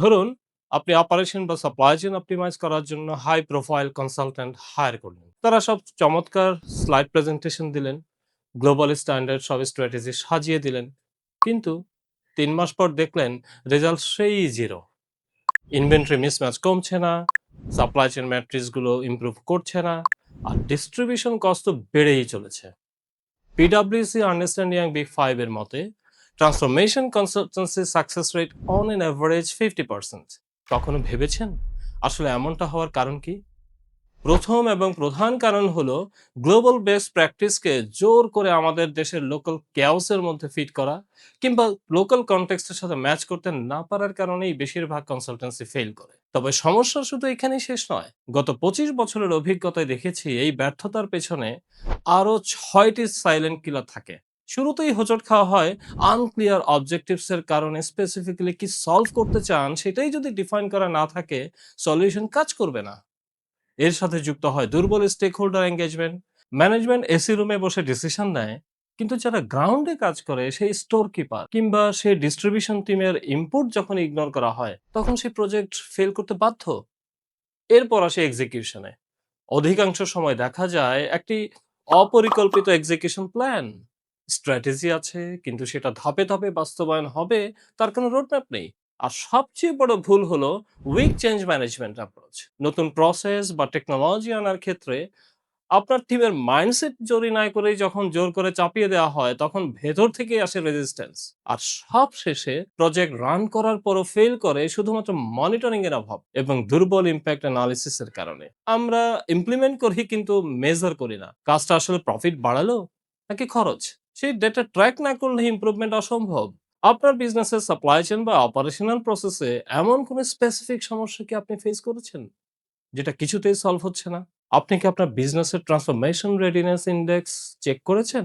ধরুন, আপনি অপারেশন বা সাপ্লাই চেইন অপটিমাইজ করার জন্য হাই প্রোফাইল কনসালট্যান্ট হায়ার করলেন। তারা সব চমৎকার স্লাইড প্রেজেন্টেশন দিলেন গ্লোবাল স্ট্যান্ডার্ড সব স্ট্র্যাটেজি সাজিয়ে দিলেন। কিন্তু তিন মাস পর দেখলেন রেজাল্ট সেই জিরো ইনভেন্টরি মিসম্যাচ কমছে না সাপ্লাই চেইন ম্যাট্রিক্সগুলো ইমপ্রুভ করছে না, আর ডিস্ট্রিবিউশন কস্ট তো বেড়েই চলেছে। পিডাব্লিউসি আন্ডারস্ট্যান্ড বিগ ফাইভের মতে transformation consultancy success rate on an average fifty percent কখনো ভেবেছেন? আসলে এমনটা হওয়ার কারণ কি? প্রথম এবং প্রধান কারণ হলো গ্লোবাল বেস্ট প্র্যাকটিসকে জোর করে আমাদের দেশের লোকাল ক্যাওসের মধ্যে ফিট করা কিংবা লোকাল কনটেক্সটের সাথে ম্যাচ করতে না পারার কারণেই বেশিরভাগ কনসালটেন্সি ফেল করে। তবে সমস্যা শুধু এখানেই শেষ নয়। গত পঁচিশ বছরের অভিজ্ঞতায় দেখেছি এই ব্যর্থতার পেছনে আরও ছয়টি সাইলেন্ট কিলার থাকে। শুরুতেই হোঁচট খাওয়া হয়। আনক্লিয়ার অবজেক্টিভস এর কারণে স্পেসিফিক্যালি কি সলভ করতে চান সেটাই যদি ডিফাইন করা না থাকে সলিউশন কাজ করবে না। এর সাথে যুক্ত হয় দুর্বল stakeholder engagement management AC রুমে বসে ডিসিশন নেয়, কিন্তু যারা গ্রাউন্ডে কাজ করে, সেই স্টোর কিপার কিংবা সেই ডিস্ট্রিবিউশন টিমের ইনপুট যখন ইগনোর করা হয়, তখন সেই প্রজেক্ট ফেল করতে বাধ্য। এরপর আসে এক্সিকিউশনে অধিকাংশ সময় দেখা যায় একটি অপরিকল্পিত এক্সিকিউশন প্ল্যান স্ট্র্যাটেজি আছে, কিন্তু সেটা ধাপে ধাপে বাস্তবায়ন হবে, তার কোনো রোডম্যাপ নেই। আর সবচেয়ে বড় ভুল হলো উইক চেঞ্জ ম্যানেজমেন্ট অ্যাপ্রোচ নতুন প্রসেস বা টেকনোলজি আনার ক্ষেত্রে আপনার টিমের মাইন্ডসেট জোরি না করে যখন জোর করে চাপিয়ে দেওয়া হয়, তখন ভেতর থেকে আসে রেজিস্ট্যান্স আর সব শেষে প্রজেক্ট রান করার পরও ফেল করে শুধুমাত্র মনিটরিং এর অভাব এবং দুর্বল ইম্প্যাক্ট অ্যানালিসিস এর কারণে। আমরা ইমপ্লিমেন্ট করি কিন্তু মেজার করি না। কাজটা আসলে প্রফিট বাড়ালো নাকি খরচ? সেই ডেটা ট্র্যাক না করলে ইম্প্রুভমেন্ট অসম্ভব। আপনার বিজনেসের সাপ্লাই চেন বা অপারেশনাল প্রসেসে এমন কোন স্পেসিফিক সমস্যা কি আপনি ফেস করেছেন? যেটা কিছুতেই সলভ হচ্ছে না। আপনি কি আপনার বিজনেসের ট্রান্সফরমেশন রেডিনেস ইন্ডেক্স চেক করেছেন?